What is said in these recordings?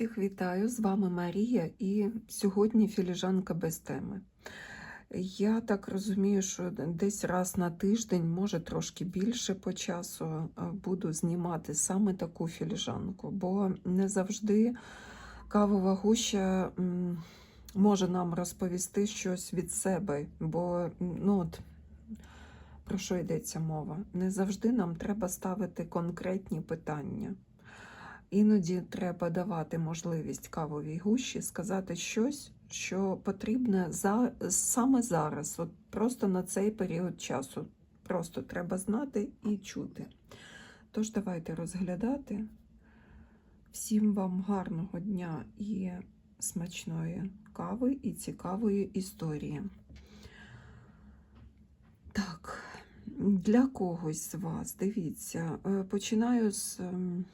Всіх вітаю, з вами Марія, і сьогодні філіжанка без теми. Я так розумію, що десь раз на тиждень, може трошки більше по часу, е, буду знімати саме таку філіжанку, бо не завжди кавова гуща може нам розповісти щось від себе. Бо ну от, про що йдеться мова? Не завжди нам треба ставити конкретні питання. Іноді треба давати можливість кавовій гущі сказати щось, що потрібне за, саме зараз, от просто на цей період часу. Просто треба знати і чути. Тож давайте розглядати. Всім вам гарного дня і смачної кави і цікавої історії. Так, для когось з вас, дивіться, е, починаю з ем,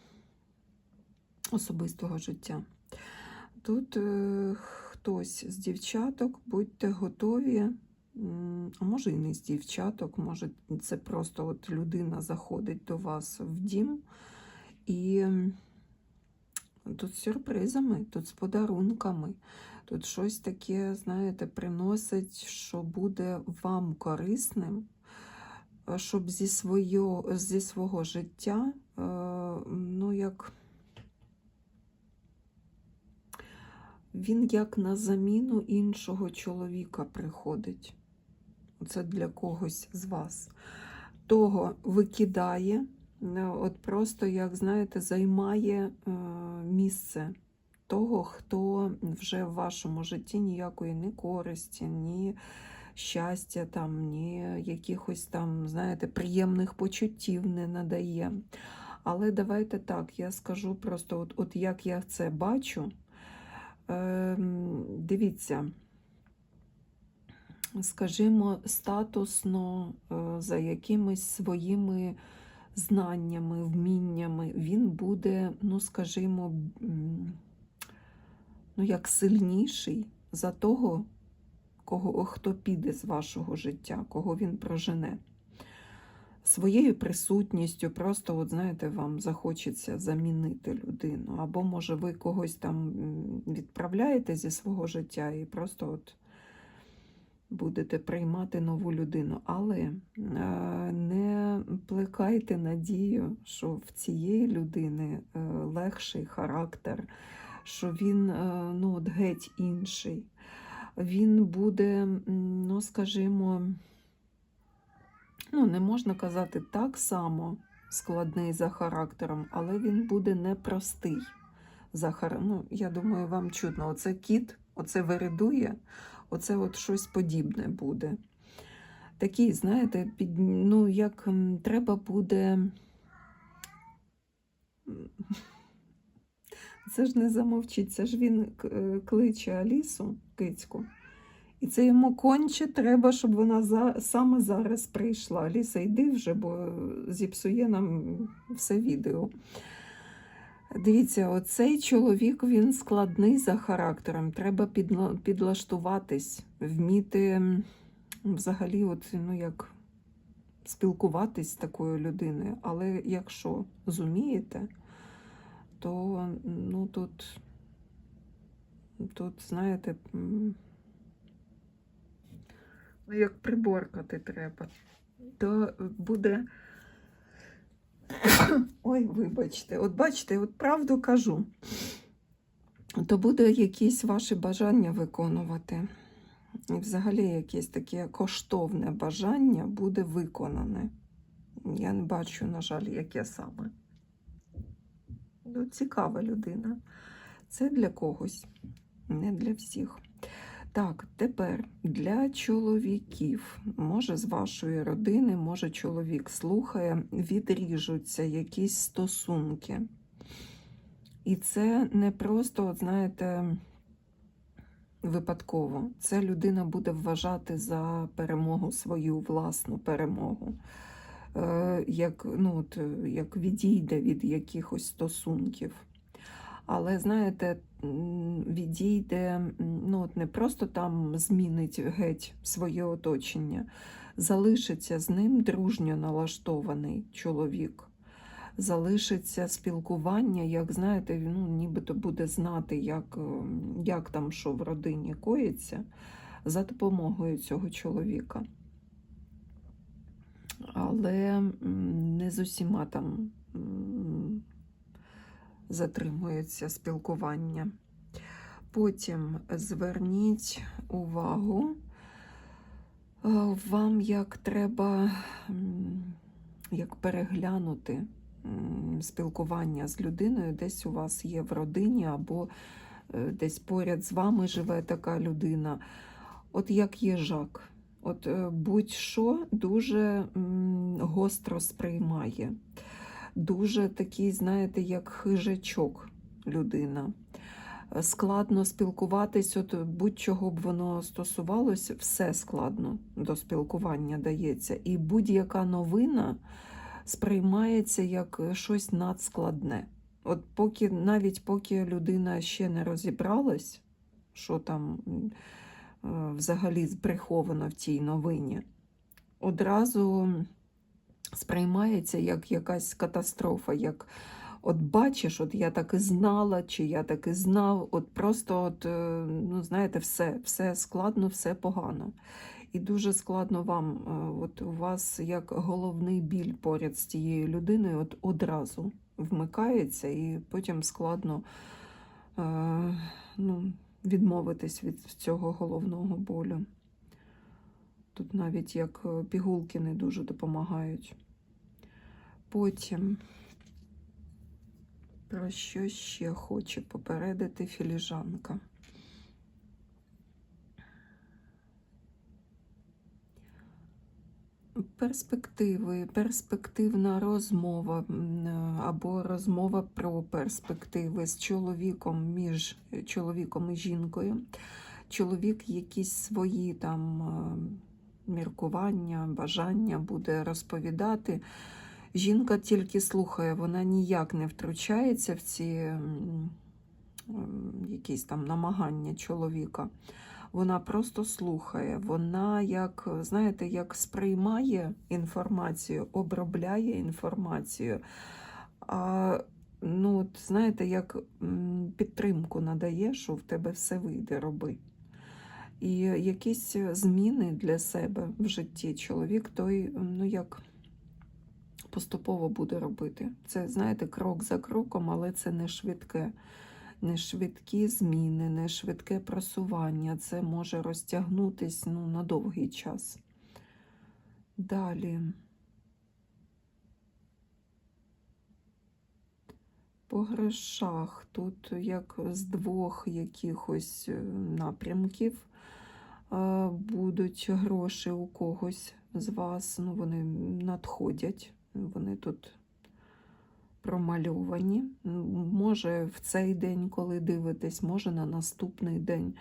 особистого життя. Тут е, хтось з дівчаток, будьте готові, а може і не з дівчаток, може це просто от людина заходить до вас в дім і тут з сюрпризами, тут з подарунками. Тут щось таке, знаєте, приносить, що буде вам корисним, щоб зі, своє, зі свого життя, е, ну, як він як на заміну іншого чоловіка приходить. Це для когось з вас. Того викидає, е, от просто, як знаєте, займає е, місце того, хто вже в вашому житті ніякої ні користі, ні щастя, там, ні якихось там, знаєте, приємних почуттів не надає. Але давайте так, я скажу просто, от, от як я це бачу. Ем, Дивіться, скажімо, статусно е, за якимись своїми знаннями, вміннями, він буде, ну, скажімо, ну, як сильніший за того, кого, хто піде з вашого життя, кого він прожене. Своєю присутністю, просто, от знаєте, вам захочеться замінити людину. Або, може, ви когось там відправляєте зі свого життя і просто от будете приймати нову людину. Але е, не плекайте надію, що в цієї людини е, легший характер, що він е, ну, от геть інший. Він буде, ну, скажімо, ну, не можна казати так само складний за характером, але він буде непростий. За хар... ну, я думаю, вам чутно. Оце кіт, оце виридує, оце от щось подібне буде. Такий, знаєте, під... ну, як треба буде. Це ж не замовчить, це ж він е, кличе Алісу, кицьку. І це йому конче треба, щоб вона за, саме зараз прийшла. Аліса, йди вже, бо зіпсує нам все відео. Дивіться, оцей чоловік він складний за характером. Треба підла- підлаштуватись, вміти взагалі, от, ну, як спілкуватись з такою людиною. Але якщо зумієте, то ну, тут, тут знаєте, ну, як приборкати треба, то буде. Ой, вибачте, от бачите, от правду кажу, то буде якісь ваші бажання виконувати. І взагалі якесь таке коштовне бажання буде виконане. Я не бачу, на жаль, яке саме. Ну, цікава людина. Це для когось, не для всіх. Так, тепер для чоловіків, може з вашої родини, може чоловік слухає, відріжуться якісь стосунки. І це не просто, от знаєте, випадково. Це людина буде вважати за перемогу свою власну перемогу. Е, Як, ну, от, як відійде від якихось стосунків. Але знаєте, відійде, ну от не просто там змінить геть своє оточення, залишиться з ним дружньо налаштований чоловік. залишиться спілкування, як знаєте, ну, нібито буде знати, як, е, як там що в родині коїться, за допомогою цього чоловіка. Але не з усіма там затримується спілкування. Потім зверніть увагу, е, вам як треба як переглянути спілкування з людиною, десь у вас є в родині, або е, десь поряд з вами живе така людина. От як їжак. От е, будь-що дуже гостро сприймає. Дуже такий, знаєте, як хижачок людина. Е, Складно спілкуватись, от будь-чого б воно стосувалось, все складно до спілкування дається. І будь-яка новина сприймається як щось надскладне. От поки, навіть поки людина ще не розібралась, що там е, взагалі приховано в тій новині, одразу сприймається як якась катастрофа, як от бачиш, от я так і знала, чи я так і знав, от просто, от, е, ну, знаєте, все, все складно, все погано. І дуже складно вам, е, от у вас як головний біль поряд з тією людиною, от одразу вмикається, і потім складно е, ну, відмовитись від цього головного болю. Тут навіть як е, пігулки не дуже допомагають. Потім, про що ще хоче попередити філіжанка? Перспективи, перспективна розмова е, або розмова про перспективи з чоловіком між чоловіком і жінкою. Чоловік якісь свої там е, міркування, бажання буде розповідати. Жінка тільки слухає, вона ніяк не втручається в ці якісь там намагання чоловіка. Вона просто слухає. Вона, як, знаєте, як сприймає інформацію, обробляє інформацію. А ну, знаєте, як підтримку надає, що в тебе все вийде, роби. І якісь зміни для себе в житті чоловік той, ну як поступово буде робити. Це, знаєте, крок за кроком, але це не швидке. Не швидкі зміни, не швидке просування. Це може розтягнутись ну, на довгий час. Далі. По грошах тут як з двох якихось е, напрямків е, будуть гроші у когось з вас. Ну, вони надходять, вони тут промальовані. Може в цей день, коли дивитесь, може на наступний день.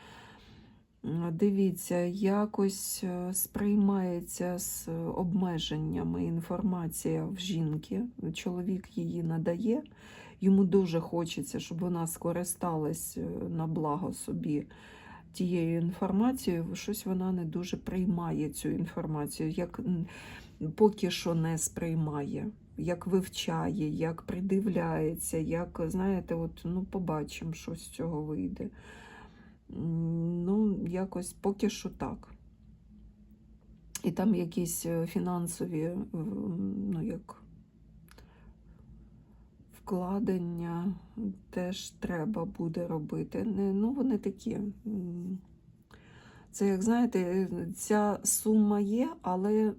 Дивіться, якось е, сприймається з обмеженнями інформація в жінки. Чоловік її надає. Йому дуже хочеться, щоб вона скористалась е, на благо собі тією інформацією. Щось вона не дуже приймає цю інформацію, як поки що не сприймає, як вивчає, як придивляється, як, знаєте, от, ну, побачимо, що з цього вийде. Ну, якось поки що так. І там якісь е, фінансові, ну, як вкладення теж треба буде робити. Не, ну, вони такі. Це, як знаєте, ця сума є, але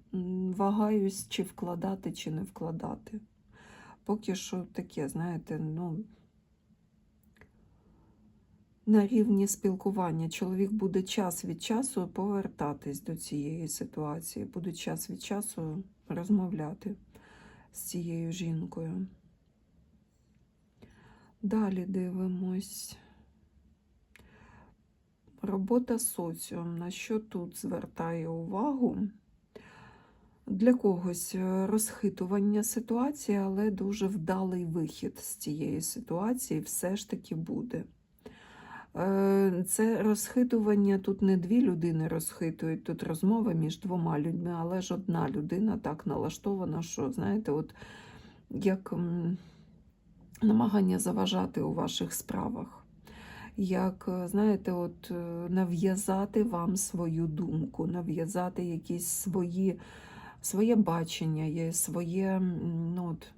вагаюсь, чи вкладати, чи не вкладати. Поки що таке, знаєте, ну. На рівні спілкування чоловік буде час від часу повертатись до цієї ситуації, буде час від часу розмовляти з цією жінкою. Далі дивимось. Робота соціум. На що тут звертає увагу? Для когось е, розхитування ситуації, але дуже вдалий вихід з цієї ситуації все ж таки буде. Е, Це розхитування, тут не дві людини розхитують, тут розмова між двома людьми, але ж одна людина так налаштована, що, знаєте, от як намагання заважати у ваших справах. Як, е, знаєте, от е, нав'язати вам свою думку, нав'язати якісь свої, своє бачення, своє, ну, от,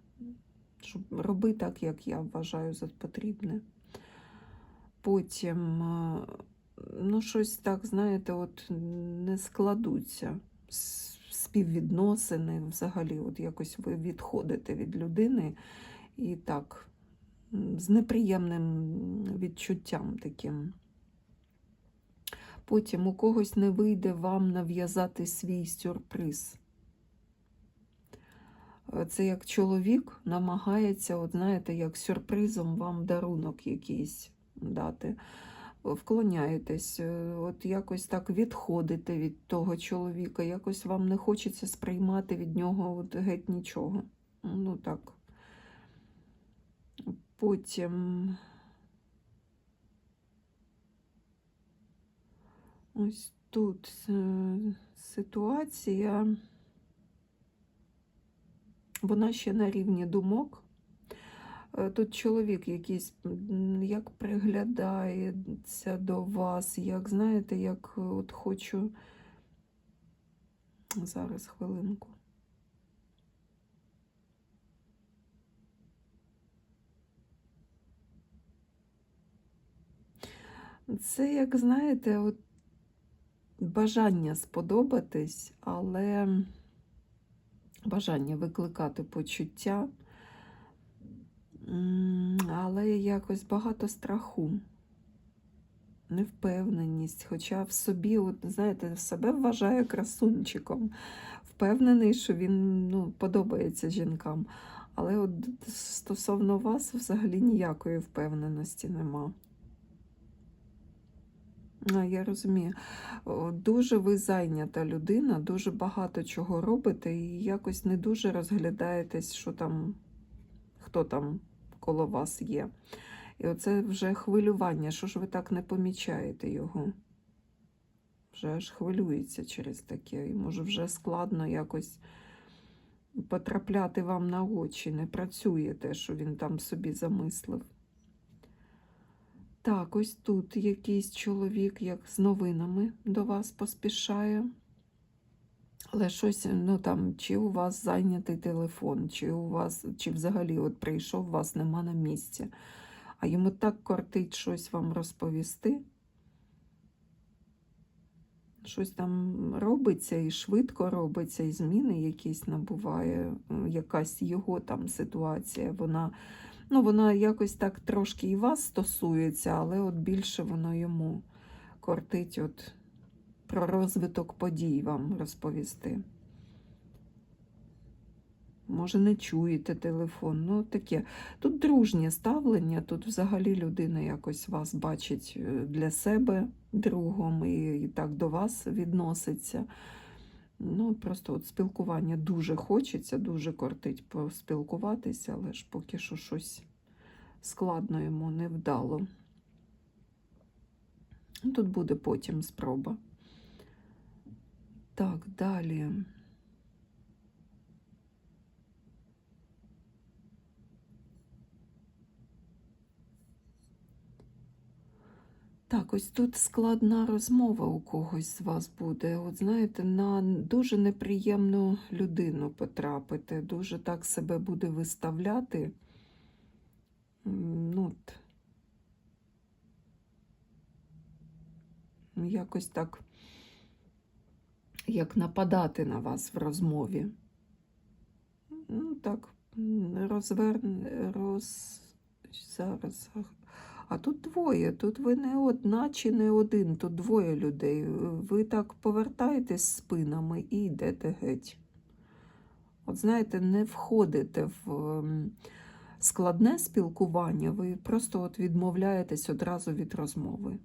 щоб роби так, як я вважаю за потрібне. Потім, е, ну, щось так, знаєте, от не складуться співвідносини, взагалі, от якось ви відходите від людини і так, з неприємним відчуттям таким. Потім у когось не вийде вам нав'язати свій сюрприз. Це як чоловік намагається, от знаєте, як сюрпризом вам дарунок якийсь дати. Вклоняєтесь, е, от якось так відходите від того чоловіка, якось вам не хочеться сприймати від нього от геть нічого. Ну так. Потім ось тут е, ситуація, вона ще на рівні думок. Е, Тут чоловік якийсь як приглядається до вас, як знаєте, як е, от хочу. Зараз хвилинку. Це, як знаєте, от бажання сподобатись, але бажання викликати почуття, але якось багато страху, невпевненість, хоча в собі, от, знаєте, себе вважає красунчиком, впевнений, що він ну, подобається жінкам. Але от стосовно вас взагалі ніякої впевненості нема. Я розумію. Дуже ви зайнята людина, дуже багато чого робите і якось не дуже розглядаєтесь, що там, хто там коло вас є. І оце вже хвилювання. Що ж ви так не помічаєте його? Вже аж хвилюється через таке. І може вже складно якось потрапляти вам на очі. Не працює те, що він там собі замислив. Так, ось тут якийсь чоловік, як з новинами до вас поспішає. Але щось, ну там, чи у вас зайнятий телефон, чи у вас, чи взагалі от прийшов, вас нема на місці. А йому так кортить щось вам розповісти. Щось там робиться і швидко робиться, і зміни якісь набуває, якась його там ситуація. Вона, ну, вона якось так трошки і вас стосується, але от більше воно йому кортить от про розвиток подій вам розповісти. Може, не чуєте телефон, ну таке. Тут дружнє ставлення, тут взагалі людина якось вас бачить е, для себе другом і, і так до вас відноситься. Ну, Просто от спілкування дуже хочеться, дуже кортить поспілкуватися, але ж поки що щось складно йому не вдало. Тут буде потім спроба. Так, далі. Так, ось тут складна розмова у когось з вас буде. От знаєте, на дуже неприємну людину потрапити, дуже так себе буде виставляти. Ну, от. якось так, як нападати на вас в розмові. Ну, так, розверне, роз... Зараз. А тут двоє, тут ви не одна чи не один, тут двоє людей. Ви так повертаєтесь спинами і йдете геть. От знаєте, не входите в ем, складне спілкування, ви просто от відмовляєтесь одразу від розмови.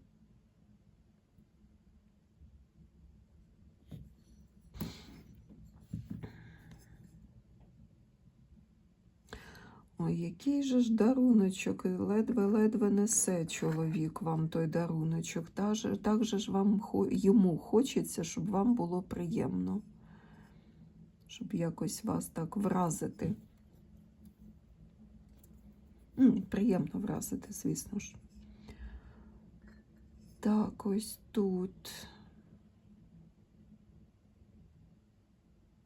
Ой, який же ж даруночок, ледве-ледве несе чоловік вам той даруночок. Та же- Так же ж вам йому хочеться, щоб вам було приємно, щоб якось вас так вразити. М, Приємно вразити, звісно ж. Так, ось тут.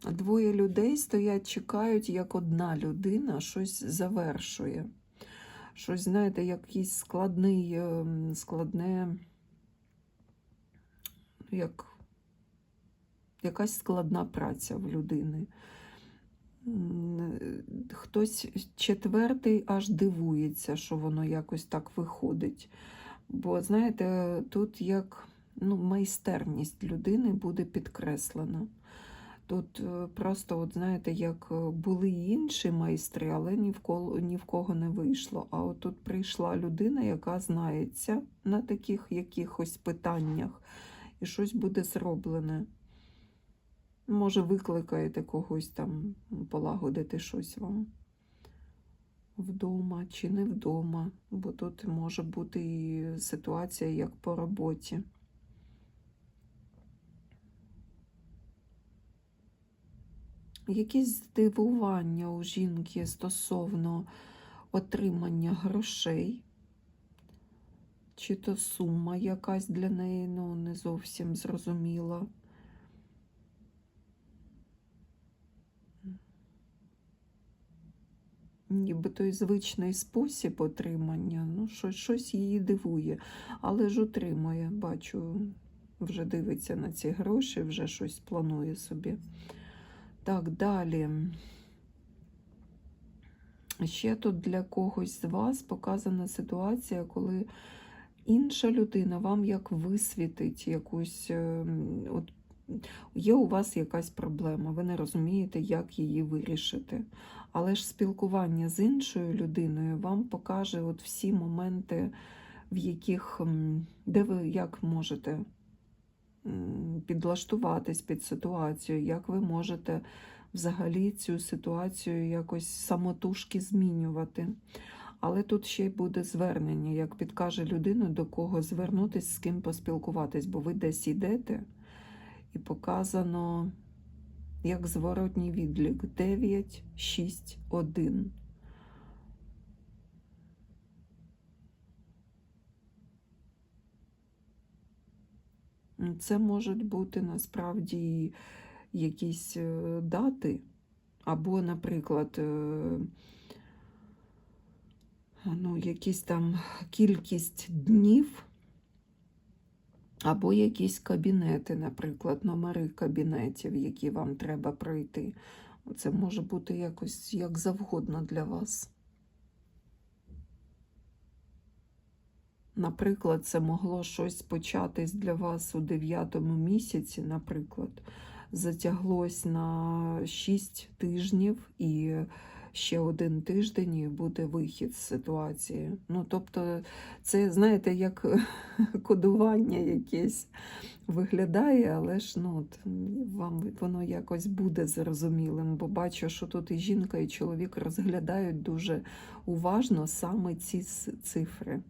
Двоє людей стоять, чекають, як одна людина щось завершує. Щось, знаєте, якийсь складний, ем, складне, як якась складна праця в людини. Хтось четвертий аж дивується, що воно якось так виходить. Бо, знаєте, тут як ну, майстерність людини буде підкреслена. Тут е, просто, от знаєте, як е, були інші майстри, але ні в, кого, ні в кого не вийшло. А от тут прийшла людина, яка знається на таких якихось питаннях, і щось буде зроблене. Може, викликаєте когось там полагодити щось вам вдома чи не вдома, бо тут може бути і ситуація як по роботі. Якісь здивування у жінки стосовно отримання грошей, чи то сума якась для неї ну, не зовсім зрозуміла. Ніби той звичний спосіб отримання, ну, щось, щось її дивує, але ж отримує, бачу, вже дивиться на ці гроші, вже щось планує собі. Так, далі. Ще тут для когось з вас показана ситуація, коли інша людина вам як висвітить якусь. ем, От, є у вас якась проблема, ви не розумієте, як її вирішити. Але ж спілкування з іншою людиною вам покаже от всі моменти, в яких, де ви як можете підлаштуватись під ситуацію, як ви можете взагалі цю ситуацію якось самотужки змінювати. Але тут ще й буде звернення, як підкаже людина, до кого звернутися, з ким поспілкуватись, бо ви десь йдете і показано як зворотній відлік 9, 6, 1. Це можуть бути насправді якісь е, дати, або, наприклад, е, ну, якісь там кількість днів, або якісь кабінети, наприклад, номери кабінетів, які вам треба пройти. Це може бути якось як завгодно для вас. Наприклад, це могло щось початись для вас у дев'ятому місяці, наприклад, затяглось на 6 тижнів і ще один тиждень і буде вихід з ситуації. Ну, тобто, це, знаєте, як кодування якесь виглядає, але ж ну, вам воно якось буде зрозумілим, бо бачу, що тут і жінка, і чоловік розглядають дуже уважно саме ці цифри.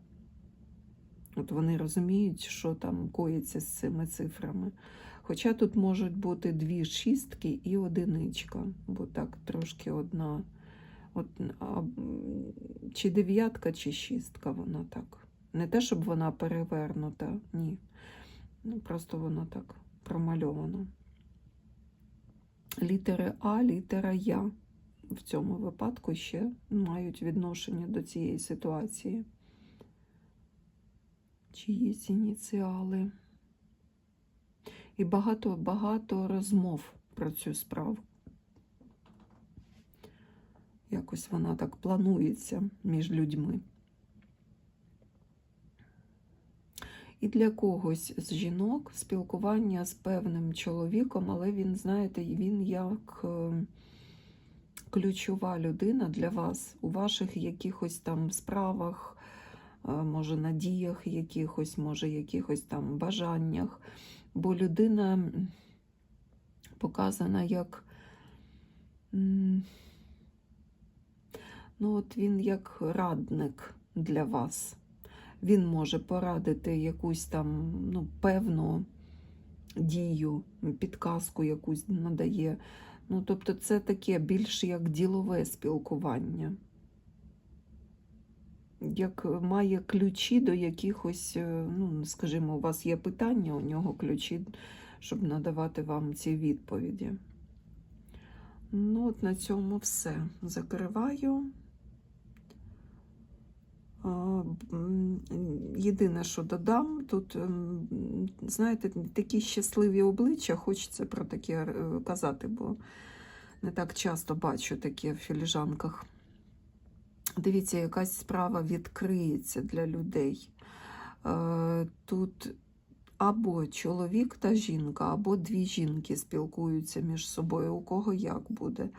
От вони розуміють, що там коїться з цими цифрами. Хоча тут можуть бути дві шістки і одиничка, бо так трошки одна. От, а, чи дев'ятка, чи шістка вона так. Не те, щоб вона перевернута, ні. Ну, просто вона так промальована. Літери А, літера Я в цьому випадку ще мають відношення до цієї ситуації. Чиїсь ініціали. І багато-багато розмов про цю справу. Якось вона так планується між людьми. І для когось з жінок спілкування з певним чоловіком, але він, знаєте, він як е, ключова людина для вас у ваших якихось там справах, е, може, надіях якихось, може, якихось там бажаннях. Бо людина показана як. Ну, от він як радник для вас. Він може порадити якусь там ну, певну дію, підказку якусь надає. Ну, тобто, це таке більш як ділове спілкування. Як має ключі до якихось, е, ну, скажімо, у вас є питання, у нього ключі, щоб надавати вам ці відповіді. Ну, от на цьому все. Закриваю. Єдине, що додам, тут, ем, знаєте, такі щасливі обличчя, хочеться про таке е, казати, бо не так часто бачу таке в філіжанках. Дивіться, якась справа відкриється для людей. Е, Тут або чоловік та жінка, або дві жінки спілкуються між собою, у кого як буде.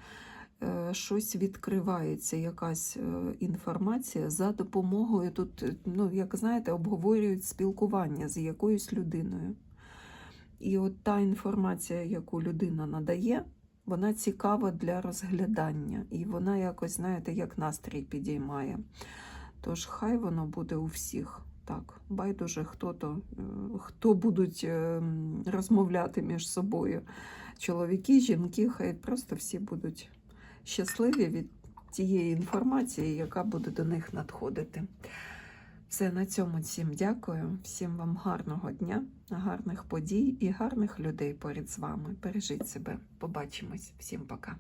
Е, Щось відкривається, якась е, інформація за допомогою тут, ну, як знаєте, обговорюють спілкування з якоюсь людиною. І от та інформація, яку людина надає, вона цікава для розглядання, і вона якось, знаєте, як настрій підіймає. Тож хай воно буде у всіх. Так, байдуже, хто то, е, хто будуть е, розмовляти між собою. Чоловіки, жінки, хай просто всі будуть щасливі від тієї інформації, яка буде до них надходити. Все на цьому всім дякую. Всім вам гарного дня, гарних подій і гарних людей поряд з вами. Бережіть себе. Побачимось. Всім пока.